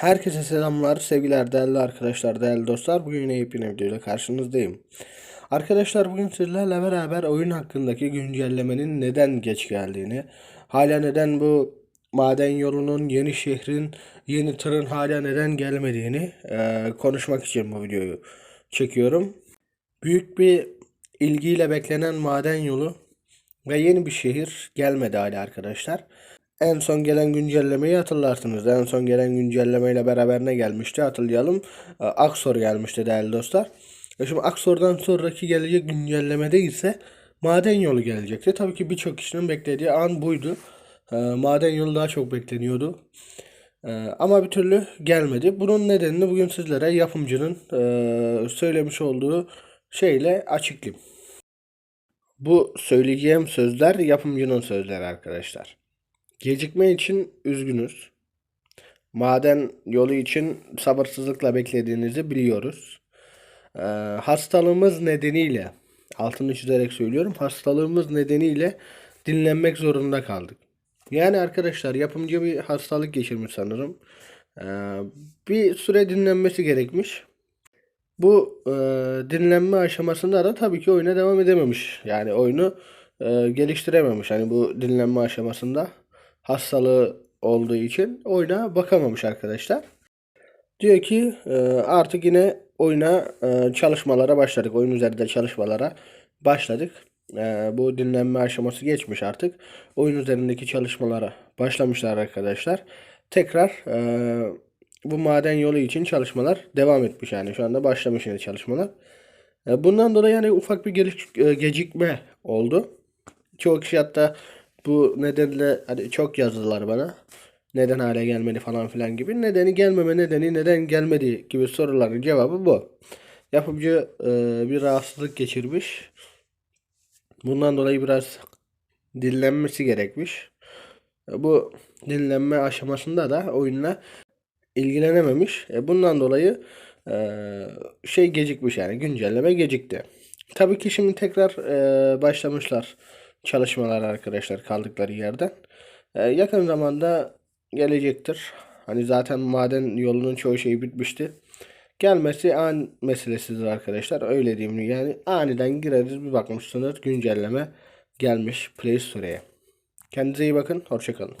Herkese selamlar, sevgiler, değerli arkadaşlar, değerli dostlar. Bugün yine yepyeni videoyla karşınızdayım. Arkadaşlar bugün sizlerle beraber oyun hakkındaki güncellemenin neden geç geldiğini, hala neden bu maden yolunun, yeni şehrin, yeni tırın hala neden gelmediğini eee, konuşmak için bu videoyu çekiyorum. Büyük bir ilgiyle beklenen maden yolu ve yeni bir şehir gelmedi hala arkadaşlar. En son gelen güncellemeyi hatırlarsınız. En son gelen güncellemeyle beraber ne gelmişti hatırlayalım. Ee, Aksor gelmişti değerli dostlar. E şimdi Aksor'dan sonraki gelecek güncellemede ise maden yolu gelecekti. Tabii ki birçok kişinin beklediği an buydu. Ee, Maden yolu daha çok bekleniyordu. Ee, Ama bir türlü gelmedi. Bunun nedenini bugün sizlere yapımcının e, söylemiş olduğu şeyle açıklayayım. Bu söyleyeceğim sözler yapımcının sözleri arkadaşlar. Gecikme için üzgünüz. Maden yolu için sabırsızlıkla beklediğinizi biliyoruz. Ee, hastalığımız nedeniyle, altını çizerek söylüyorum, hastalığımız nedeniyle dinlenmek zorunda kaldık. Yani arkadaşlar yapımcı bir hastalık geçirmiş sanırım. Ee, bir süre dinlenmesi gerekmiş. Bu e, dinlenme aşamasında da tabii ki oyuna devam edememiş. Yani oyunu e, geliştirememiş. Hani bu dinlenme aşamasında hastalığı olduğu için oyuna bakamamış arkadaşlar. Diyor ki e, artık yine oyuna e, çalışmalara başladık. Oyun üzerinde çalışmalara başladık. E, bu dinlenme aşaması geçmiş artık. Oyun üzerindeki çalışmalara başlamışlar arkadaşlar. Tekrar bu maden yolu için çalışmalar devam etmiş yani. Şu anda başlamış yine çalışmalar. Bundan dolayı yani ufak bir gecikme oldu. Çoğu kişi hatta bu nedenle hani çok yazdılar bana. Neden hale gelmedi falan filan gibi. Nedeni gelmeme nedeni neden gelmedi gibi soruların cevabı bu. Yapımcı e, bir rahatsızlık geçirmiş. Bundan dolayı biraz dinlenmesi gerekmiş. E, Bu dinlenme aşamasında da oyunla ilgilenememiş. E, bundan dolayı e, şey gecikmiş yani güncelleme gecikti. Tabii ki şimdi tekrar e, başlamışlar çalışmalar arkadaşlar kaldıkları yerden. E, yakın zamanda gelecektir. Hani zaten maden yolunun çoğu şeyi bitmişti. Gelmesi an meselesidir arkadaşlar. Öyle diyeyim yani aniden gireriz bir bakmışsınız güncelleme gelmiş Play Store'ye. Kendinize iyi bakın. Hoşçakalın.